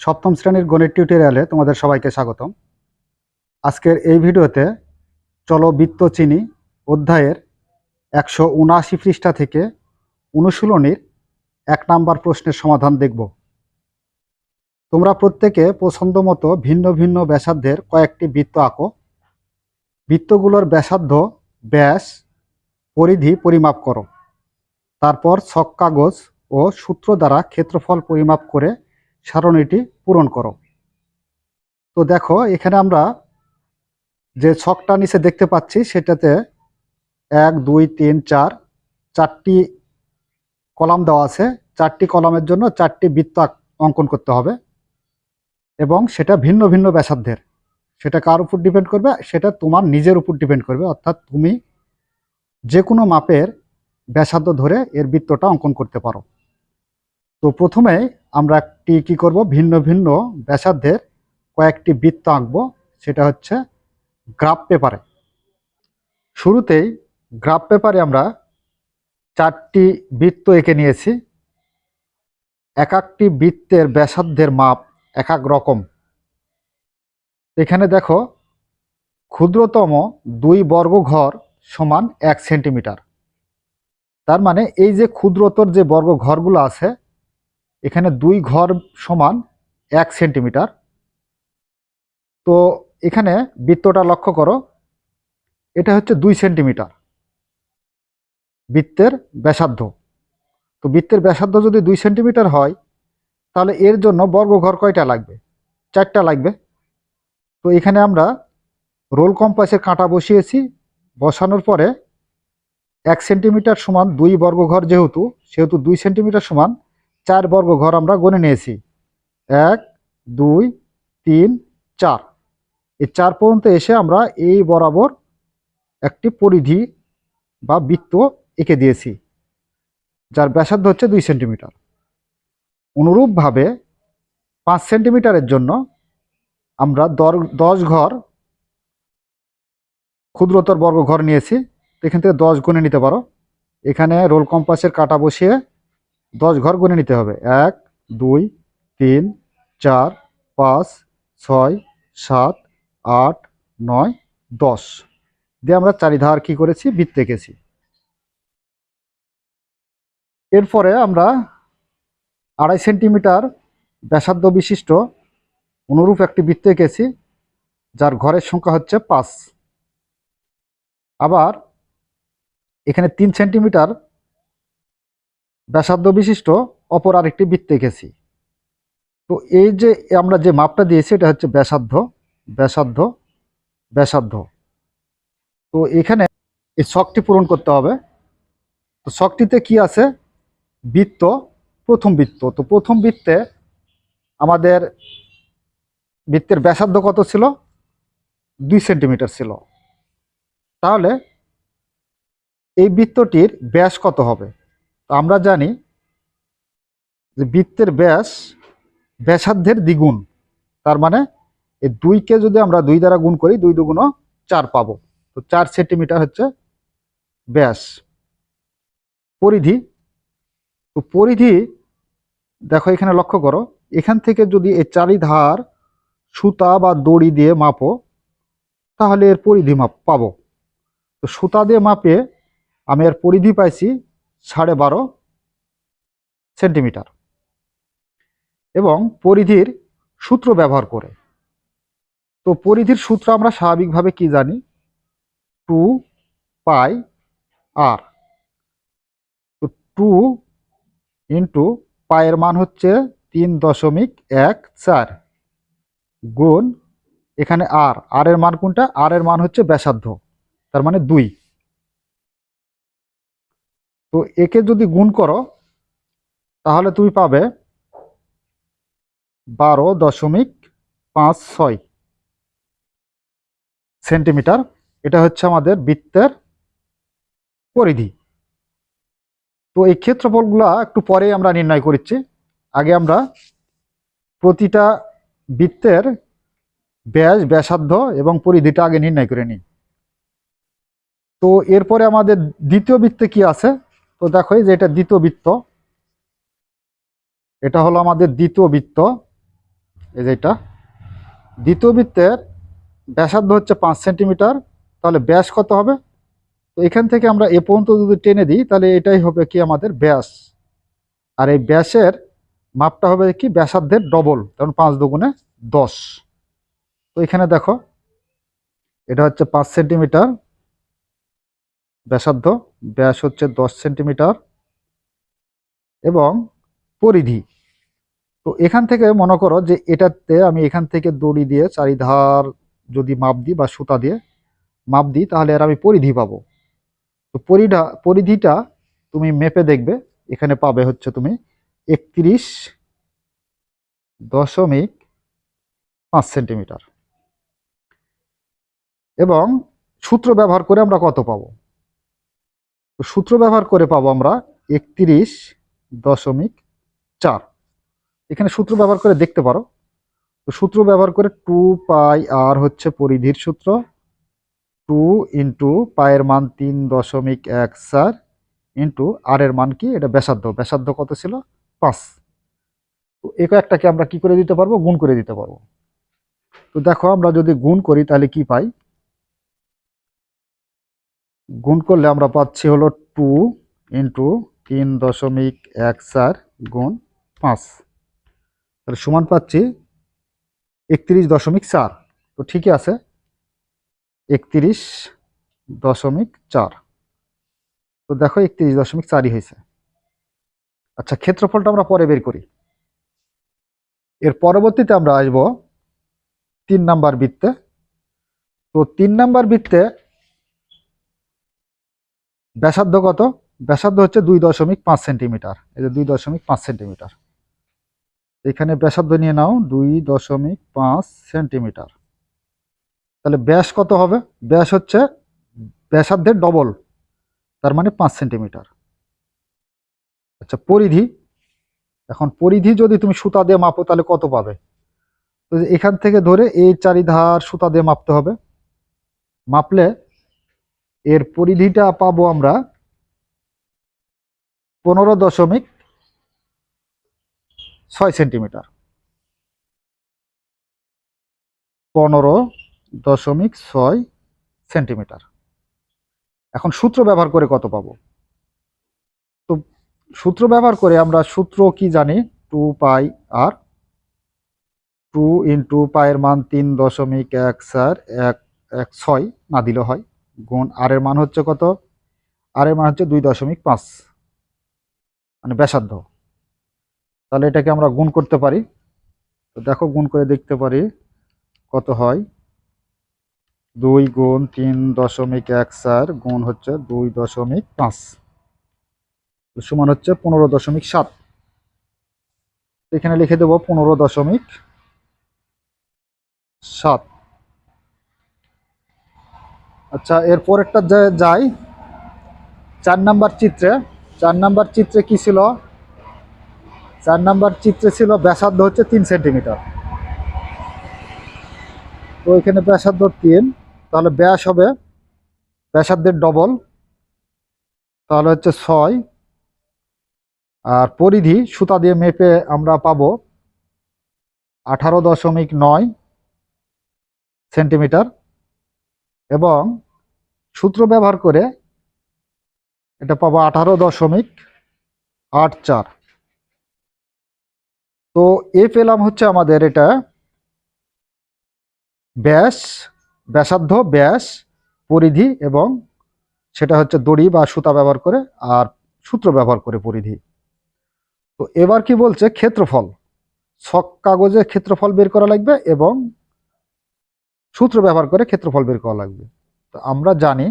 সপ্তম শ্রেণির গণিত টিউটোরিয়ালে তোমাদের সবাইকে স্বাগতম। আজকের এই ভিডিওতে চলো বৃত্ত চিনি অধ্যায়ের একশো উনআশি পৃষ্ঠা থেকে অনুশীলনীর এক নাম্বার প্রশ্নের সমাধান দেখব। তোমরা প্রত্যেকে পছন্দ মতো ভিন্ন ভিন্ন ব্যাসার্ধের কয়েকটি বৃত্ত আঁকো। বৃত্তগুলোর ব্যাসার্ধ, ব্যাস, পরিধি পরিমাপ করো। তারপর ছক কাগজ ও সূত্র দ্বারা ক্ষেত্রফল পরিমাপ করে সারণীটি পূরণ করো। তো দেখো, এখানে আমরা যে ছকটা নিচে দেখতে পাচ্ছি, সেটাতে এক, দুই, তিন, চার, চারটি কলাম দেওয়া আছে। চারটি কলামের জন্য চারটি বৃত্ত অঙ্কন করতে হবে। এবং সেটা ভিন্ন ভিন্ন ব্যাসার্ধের। সেটা কার উপর ডিপেন্ড করবে? সেটা তোমার নিজের উপর ডিপেন্ড করবে। অর্থাৎ তুমি যে কোনো মাপের ব্যাসার্ধ ধরে এর বৃত্তটা অঙ্কন করতে পারো। তো প্রথমে আমরা একটি কি করব? ভিন্ন ভিন্ন ব্যাসার্ধের কয়েকটি বৃত্ত আঁকবো। সেটা হচ্ছে গ্রাফ পেপারে। শুরুতেই গ্রাফ পেপারে আমরা চারটি বৃত্ত এঁকে নিয়েছি। এক একটি বৃত্তের ব্যাসার্ধের মাপ এক এক রকম। এখানে দেখো, ক্ষুদ্রতম দুই বর্গ ঘর সমান এক সেন্টিমিটার। তার মানে এই যে ক্ষুদ্রতর যে বর্গ ঘরগুলো আছে এখানে দুই ঘর সমান এক সেন্টিমিটার। তো এখানে বৃত্তটা লক্ষ্য করো, এটা হচ্ছে দুই সেন্টিমিটার বৃত্তের ব্যাসার্ধ। তো বৃত্তের ব্যাসার্ধ যদি দুই সেন্টিমিটার হয়, তাহলে এর জন্য বর্গঘর কয়টা লাগবে? চারটা লাগবে। তো এখানে আমরা রোল কম্পাসের কাঁটা বসিয়েছি, বসানোর পরে এক সেন্টিমিটার সমান দুই বর্গঘর যেহেতু, সেহেতু দুই সেন্টিমিটার সমান চার বর্গ ঘর আমরা গণে নিয়েছি। এক, দুই, তিন, চার। এই চার পর্যন্ত এসে আমরা এই বরাবর একটি পরিধি বা বৃত্ত এঁকে দিয়েছি, যার ব্যাসার্ধ হচ্ছে দুই সেন্টিমিটার। অনুরূপভাবে পাঁচ সেন্টিমিটারের জন্য আমরা দশ ঘর, ক্ষুদ্রতর বর্গ ঘর নিয়েছি। এখান থেকে দশ গুণে নিতে পারো। এখানে রোল কম্পাসের কাটা বসিয়ে দশ ঘর গুনে নিতে হবে। এক, দুই, তিন, চার, পাঁচ, ছয়, সাত, আট, নয়, দশ। দিয়ে আমরা চারিধার কি করেছি? বৃত্ত এঁকেছি। এরপরে আমরা আড়াই সেন্টিমিটার ব্যাসার্ধ বিশিষ্ট অনুরূপ একটি বৃত্ত এঁকেছি, যার ঘরের সংখ্যা হচ্ছে পাঁচ। আবার এখানে তিন সেন্টিমিটার ব্যাসার্ধ বিশিষ্ট, অপর আরেকটি বৃত্ত এঁকেছি তো এই যে আমরা যে মাপটা দিয়েছি, এটা হচ্ছে ব্যাসার্ধ ব্যাসার্ধ ব্যাসার্ধ। তো এখানে এই শখটি পূরণ করতে হবে। তো শখটিতে কি আছে? বৃত্ত, প্রথম বৃত্ত। তো প্রথম বৃত্তে আমাদের বৃত্তের ব্যাসার্ধ কত ছিল? দুই সেন্টিমিটার ছিল। তাহলে এই বৃত্তটির ব্যাস কত হবে? তো আমরা জানি যে বৃত্তের ব্যাস, ব্যাসার্ধের দ্বিগুণ। তার মানে এই দুইকে যদি আমরা দুই দ্বারা গুণ করি, দুই দুগুণ চার পাবো। তো চার সেন্টিমিটার হচ্ছে ব্যাস। পরিধি, তো পরিধি দেখো এখানে লক্ষ্য করো, এখান থেকে যদি এই চারিধার সুতা বা দড়ি দিয়ে মাপো, তাহলে এর পরিধি মাপ পাবো। তো সুতা দিয়ে মাপে আমি এর পরিধি পাইছি সাড়ে বারো সেন্টিমিটার এবং পরিধির সূত্র ব্যবহার করে। তো পরিধির সূত্র আমরা স্বাভাবিকভাবে কি জানি? Two pi r. তো টু ইন্টু পায়ের মান হচ্ছে তিন দশমিক এক চার গুণ এখানে আর। আর এর মান কোনটা? আর এর মান হচ্ছে ব্যাসার্ধ, তার মানে দুই। তো একে যদি গুণ করো, তাহলে তুমি পাবে বারো দশমিক পাঁচ ছয় সেন্টিমিটার। এটা হচ্ছে আমাদের বৃত্তের পরিধি। তো এই ক্ষেত্রফলগুলো একটু পরে আমরা নির্ণয় করছি আগে আমরা প্রতিটা বৃত্তের ব্যাস, ব্যাসার্ধ এবং পরিধিটা আগে নির্ণয় করে নিই। তো এরপরে আমাদের দ্বিতীয় বৃত্তে কি আছে? তো দেখো যে এটা দ্বিতীয় বৃত্ত। এটা হলো আমাদের দ্বিতীয় বৃত্ত। এই যে এটা। দ্বিতীয় বৃত্তের ব্যাসার্ধ হচ্ছে পাঁচ সেন্টিমিটার। তাহলে ব্যাস কত হবে? তো এখান থেকে আমরা এ পর্যন্ত যদি টেনে দিই, তাহলে এটাই হবে কি আমাদের ব্যাস। আর এই ব্যাসের মাপটা হবে কি? ব্যাসার্ধের ডবল কারণ পাঁচ দুগুণে দশ। তো এখানে দেখো, এটা হচ্ছে পাঁচ সেন্টিমিটার। ব্যাসার্ধ, ব্যাস হচ্ছে দশ সেন্টিমিটার এবং পরিধি। তো এখান থেকে মনে করো যে এটাতে আমি এখান থেকে দড়ি দিয়ে চারিধার যদি মাপ দিই বা সুতা দিয়ে মাপ দিই, তাহলে আর আমি পরিধি পাবো। তো পরিধা, পরিধিটা তুমি মেপে দেখবে, এখানে পাবে হচ্ছে তুমি একত্রিশ দশমিক পাঁচ সেন্টিমিটার। এবং সূত্র ব্যবহার করে আমরা কত পাবো? তো সূত্র ব্যবহার করে পাবো আমরা একত্রিশ দশমিক চার। এখানে সূত্র ব্যবহার করে দেখতে পারো। তো সূত্র ব্যবহার করে টু পাই আর হচ্ছে পরিধির সূত্র। টু ইন্টু পায়ের মান তিন দশমিক এক চার ইন্টু আর এর মান কি? এটা ব্যাসার্ধ। ব্যাসার্ধ কত ছিল? পাঁচ। তো একে একটাকে আমরা কি করে দিতে পারব? গুণ করে দিতে পারব। তো দেখো, আমরা যদি গুণ করি তাহলে কি পাই? গুণ করলে আমরা পাচ্ছি হলো টু ইন্টু তিন দশমিক এক চার গুণ পাঁচ। তাহলে সমান পাচ্ছি একত্রিশ দশমিক চার। তো ঠিকই আছে। একত্রিশ দশমিক চার। তো দেখো একত্রিশ দশমিক চারই হয়েছে। আচ্ছা ক্ষেত্রফলটা আমরা পরে বের করি। এর পরবর্তীতে আমরা আসব তিন নাম্বার বৃত্তে। তো তিন নাম্বার বৃত্তে ব্যাসার্ধ কত? ব্যাসার্ধ হচ্ছে দুই দশমিক পাঁচ সেন্টিমিটার। এই যে দুই দশমিক পাঁচ সেন্টিমিটার। এখানে ব্যাসার্ধ নিয়ে নাও, দুই দশমিক পাঁচ সেন্টিমিটার। তাহলে ব্যাস কত হবে? ব্যাস হচ্ছে ব্যাসার্ধের ডবল, তার মানে পাঁচ সেন্টিমিটার। আচ্ছা পরিধি। এখন পরিধি যদি তুমি সুতা দিয়ে মাপো, তাহলে কত পাবে? তো এখান থেকে ধরে এই চারিধার সুতা দিয়ে মাপতে হবে। মাপলে এর পরিধিটা পাবো আমরা পনেরো দশমিক ছয় সেন্টিমিটার। পনেরো দশমিক ছয় সেন্টিমিটার। এখন সূত্র ব্যবহার করে কত পাবো? তো সূত্র ব্যবহার করে আমরা সূত্র কি জানি? Two pi r. Two into পায়ের মান তিন দশমিক এক চার এক এক ছয় না দিলে হয়। গুণ আর এর মান হচ্ছে কত? আর এর মান হচ্ছে দুই দশমিক পাঁচ। মানে ব্যাসার্ধ। তাহলে এটাকে আমরা গুণ করতে পারি। তো দেখো, গুণ করে দেখতে পারি কত হয়? দুই গুণ তিন দশমিক এক চার গুণ হচ্ছে দুই দশমিক পাঁচ। সমান হচ্ছে পনেরো দশমিক সাত। এখানে লিখে দেবো পনেরো দশমিক সাত। আচ্ছা এর পরেরটা যে যাই, চার নাম্বার চিত্রে, চার নাম্বার চিত্রে কি ছিল? চার নাম্বার চিত্রে ছিল ব্যাসার্ধ হচ্ছে তিন সেন্টিমিটার। তো এখানে ব্যাসার্ধ তিন, তাহলে ব্যাস হবে ব্যাসার্ধের ডবল, তাহলে হচ্ছে ছয়। আর পরিধি সুতা দিয়ে মেপে আমরা পাবো আঠারো দশমিক নয় সেন্টিমিটার। এবং সূত্র ব্যবহার করে এটা পাবো আঠারো দশমিক আট চার। তো এ পেলাম হচ্ছে আমাদের এটা ব্যাস, ব্যাসার্ধ, ব্যাস, পরিধি এবং সেটা হচ্ছে দড়ি বা সুতা ব্যবহার করে আর সূত্র ব্যবহার করে পরিধি। তো এবার কি বলছে? ক্ষেত্রফল। ছক কাগজে ক্ষেত্রফল বের করা লাগবে এবং সূত্র ব্যবহার করে ক্ষেত্রফল বের করা লাগবে। তো আমরা জানি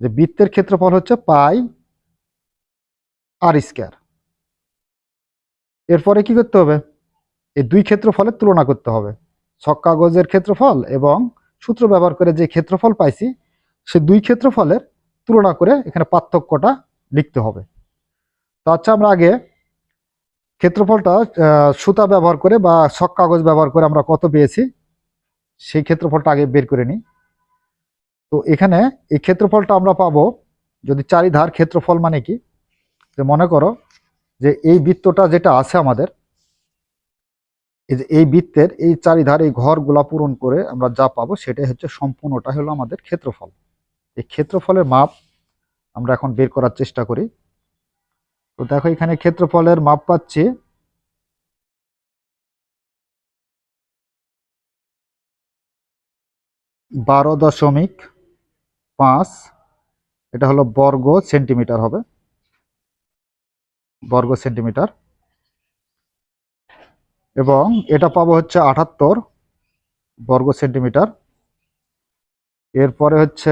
যে বৃত্তের ক্ষেত্রফল হচ্ছে পাই আর স্কোয়ার এরপরে কি করতে হবে? এই দুই ক্ষেত্রফলের তুলনা করতে হবে। ছক কাগজের ক্ষেত্রফল এবং সূত্র ব্যবহার করে যে ক্ষেত্রফল পাইছি, সে দুই ক্ষেত্রফলের তুলনা করে এখানে পার্থক্যটা লিখতে হবে। তো আচ্ছা আমরা আগে ক্ষেত্রফলটা সুতা ব্যবহার করে বা ছক কাগজ ব্যবহার করে আমরা কত পেয়েছি? সেই ক্ষেত্রফলটা আগে বের করে নিই। তো এখানে এই ক্ষেত্রফলটা আমরা পাবো যদি চারিধার ক্ষেত্রফল মানে কি? যে মনে করো যে এই বৃত্তটা যেটা আছে আমাদের, এই যে এই বৃত্তের এই চারিধার এই ঘরগুলা পূরণ করে আমরা যা পাবো সেটাই হচ্ছে সম্পূর্ণটা হলো আমাদের ক্ষেত্রফল। এই ক্ষেত্রফলের মাপ আমরা এখন বের করার চেষ্টা করি। তো দেখো এখানে ক্ষেত্রফলের মাপ পাচ্ছি বারো দশমিক পাঁচ, এটা হলো বর্গ সেন্টিমিটার হবে। বর্গ সেন্টিমিটার। এবং এটা পাবো হচ্ছে আটাত্তর বর্গ সেন্টিমিটার। এরপরে হচ্ছে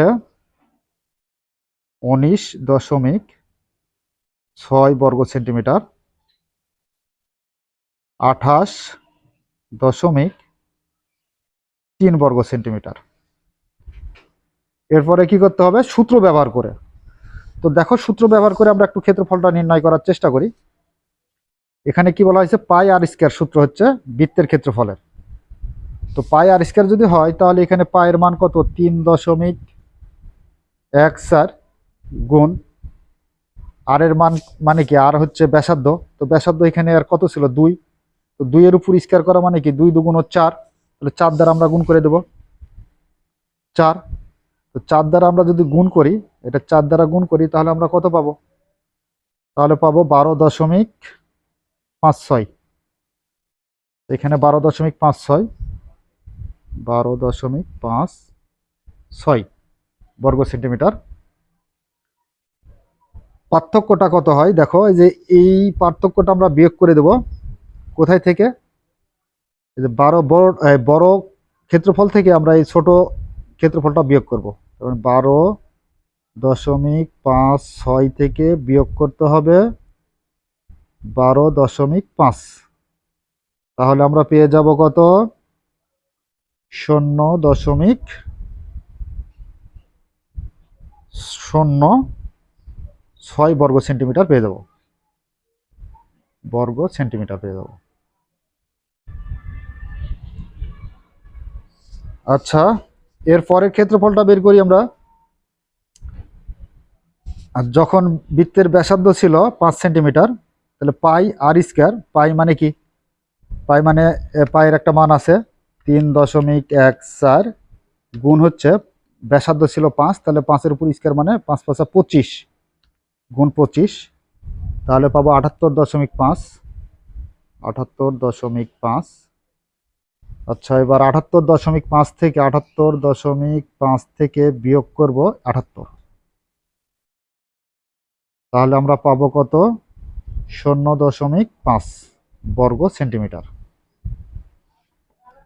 উনিশ দশমিক ছয় বর্গ সেন্টিমিটার। আঠাশ দশমিক তিন বর্গ সেন্টিমিটার। এরপরে কি করতে হবে? সূত্র ব্যবহার করে। তো দেখো, সূত্র ব্যবহার করে আমরা একটু ক্ষেত্রফলটা নির্ণয় করার চেষ্টা করি। এখানে কি বলা হয়েছে? পাই আর স্কোয়ার সূত্র হচ্ছে বৃত্তের ক্ষেত্রফলের। তো পাই আর স্কোয়ার যদি হয়, তাহলে এখানে পায়ের মান কত? তিন দশমিক এক চার গুণ আর এর মান মানে কি? আর হচ্ছে ব্যাসার্ধ। তো ব্যাসার্ধ এখানে আর কত ছিল? দুই। তো দুইয়ের উপর স্কোয়ার করা মানে কি? দুই দুগুণ চার। তাহলে চার দ্বারা আমরা গুণ করে দেব। চার তো চার দ্বারা আমরা যদি গুণ করি, এটা চার দ্বারা গুণ করি, তাহলে আমরা কত পাবো? তাহলে পাবো বারো দশমিক পাঁচ ছয়। এখানে বারো দশমিক পাঁচ ছয়, বারো দশমিক পাঁচ ছয় বর্গ সেন্টিমিটার। পার্থক্যটা কত হয়? দেখো, এই যে এই পার্থক্যটা আমরা বিয়োগ করে দেব। কোথায় থেকে? বারো বড় বড় ক্ষেত্রফল থেকে আমরা এই ছোট ক্ষেত্রফলটা বিয়োগ করব। কারণ বারো দশমিক পাঁচ ছয় থেকে বিয়োগ করতে হবে বারো দশমিক পাঁচ। তাহলে আমরা পেয়ে যাব কত? শূন্য দশমিক শূন্য ছয় বর্গ সেন্টিমিটার পেয়ে যাব। বর্গ সেন্টিমিটার পেয়ে যাব। আচ্ছা এর পরের ক্ষেত্রফলটা বের করি আমরা। আর যখন বৃত্তের ব্যাসার্ধ ছিল পাঁচ সেন্টিমিটার, তাহলে পাই আর স্কোয়ার, পাই মানে কি? পাই মানে পায়ের একটা মান আছে তিন দশমিক এক চার গুণ হচ্ছে ব্যাসার্ধ ছিল পাঁচ, তাহলে পাঁচের উপর স্কোয়ার মানে পাঁচ পাঁচা পঁচিশ গুণ পঁচিশ, তাহলে পাবো আটাত্তর দশমিক পাঁচ, আটাত্তর দশমিক পাঁচ আচ্ছা এবার আটাত্তর দশমিক পাঁচ থেকে আটাত্তর দশমিক পাঁচ থেকে বিয়োগ করব আটাত্তর। তাহলে আমরা পাবো কত? শূন্য দশমিক পাঁচ বর্গ সেন্টিমিটার।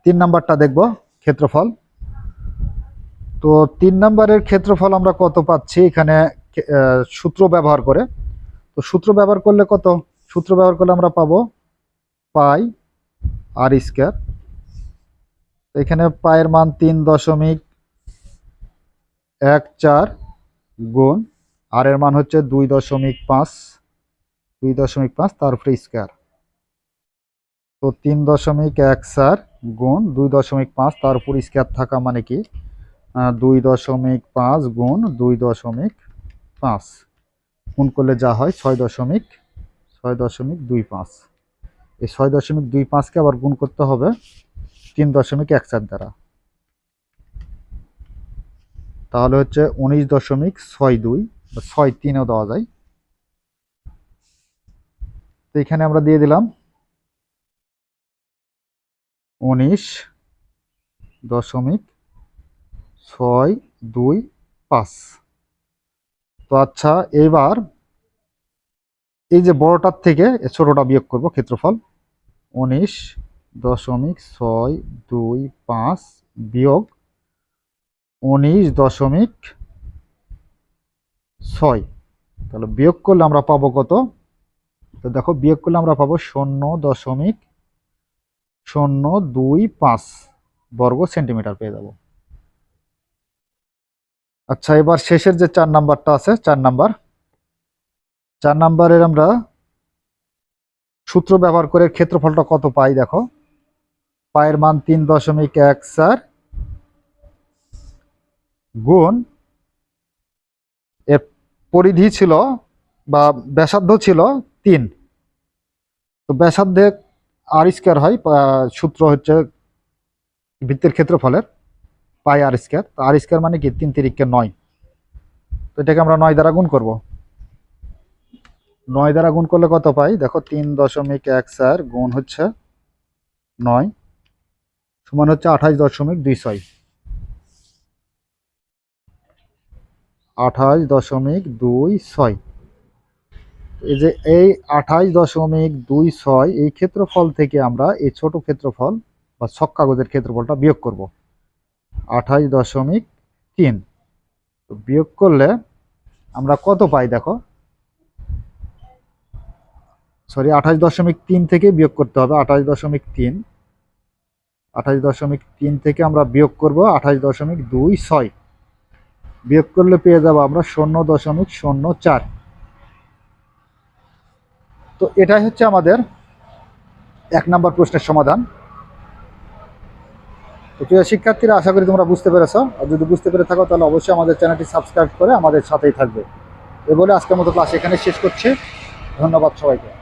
তিন নাম্বারটা দেখব, ক্ষেত্রফল। তো তিন নাম্বারের ক্ষেত্রফল আমরা কত পাচ্ছি? এখানে সূত্র ব্যবহার করে। তো সূত্র ব্যবহার করলে কত? সূত্র ব্যবহার করলে আমরা পাবো পাই আর স্কোয়ার। এখানে পায়ের মান তিন দশমিক এক চার গুণ, আর এর মান হচ্ছে দুই দশমিক পাঁচ, দুই দশমিক পাঁচ তার উপরে স্কোয়ার তো তিন দশমিক এক চার গুণ, দুই দশমিক পাঁচ তার উপর স্কোয়ার থাকা মানে কি? দুই দশমিক পাঁচ গুণ, দুই দশমিক পাঁচ। গুণ করলে যা হয় ছয় দশমিক ছয় দশমিক দুই পাঁচ। এই ছয় দশমিক দুই পাঁচকে আবার গুণ করতে হবে তিন দশমিক এক চার দ্বারা। তাহলে হচ্ছে উনিশ দশমিক ছয় দুই, বা ছয় তিনও দেওয়া যায়। তো এখানে আমরা দিয়ে দিলাম উনিশ দশমিক ছয় দুই পাঁচ। তো আচ্ছা এবার এই যে বড়টার থেকে ছোটটা বিয়োগ করব ক্ষেত্রফল। উনিশ দশমিক ছয় দুই পাঁচ বিয়োগ উনিশ দশমিক ছয়। তাহলে বিয়োগ করলে আমরা পাবো কত? তো দেখো, বিয়োগ করলে আমরা পাবো শূন্য দশমিক শূন্য দুই পাঁচ বর্গ সেন্টিমিটার পেয়ে যাব। আচ্ছা এবার শেষের যে চার নাম্বারটা আছে, চার নাম্বার। চার নাম্বারের আমরা সূত্র ব্যবহার করে ক্ষেত্রফলটা কত পাই দেখো? পায়ের মান তিন দশমিক এক চার গুণ এর পরিধি ছিল বা ব্যাসার্ধ ছিল তিন। তো ব্যাসার্ধে আর স্কোয়ার হয় সূত্র হচ্ছে বৃত্তের ক্ষেত্রফলের, পাই আর স্কোয়ার তো আর স্কোয়ার মানে কি? তিন তিরিখকে নয়। তো এটাকে আমরা নয় দ্বারা গুণ করব। নয় দ্বারা গুণ করলে কত পাই? দেখো, তিন দশমিক এক চার গুণ হচ্ছে নয়। সমান হচ্ছে আঠাশ দশমিক দুই ছয়। আঠাশ দশমিক দুই ছয়। এই যে এই আঠাশ দশমিক দুই ছয়, এই ক্ষেত্রফল থেকে আমরা এই ছোট ক্ষেত্রফল বা ছক কাগজের ক্ষেত্রফলটা বিয়োগ করব। আঠাশ দশমিক তিন। বিয়োগ করলে আমরা কত পাই দেখো? সরি, আঠাশ দশমিক তিন থেকে বিয়োগ করতে হবে, আঠাশ দশমিক তিন। আঠাশ দশমিক তিন থেকে আমরা বিয়োগ করব আঠাশ দশমিক দুই ছয়। বিয়োগ করলে পেয়ে যাব আমরা শূন্য দশমিক শূন্য চার। তো এটাই হচ্ছে আমাদের এক নম্বর প্রশ্নের সমাধান। তো প্রিয় শিক্ষার্থীরা, আশা করি তোমরা বুঝতে পেরেছ। আর যদি বুঝতে পেরে থাকো, তাহলে অবশ্যই আমাদের চ্যানেলটি সাবস্ক্রাইব করে আমাদের সাথেই থাকবে। এ বলে আজকের মতো ক্লাস এখানে শেষ করছি। ধন্যবাদ সবাইকে।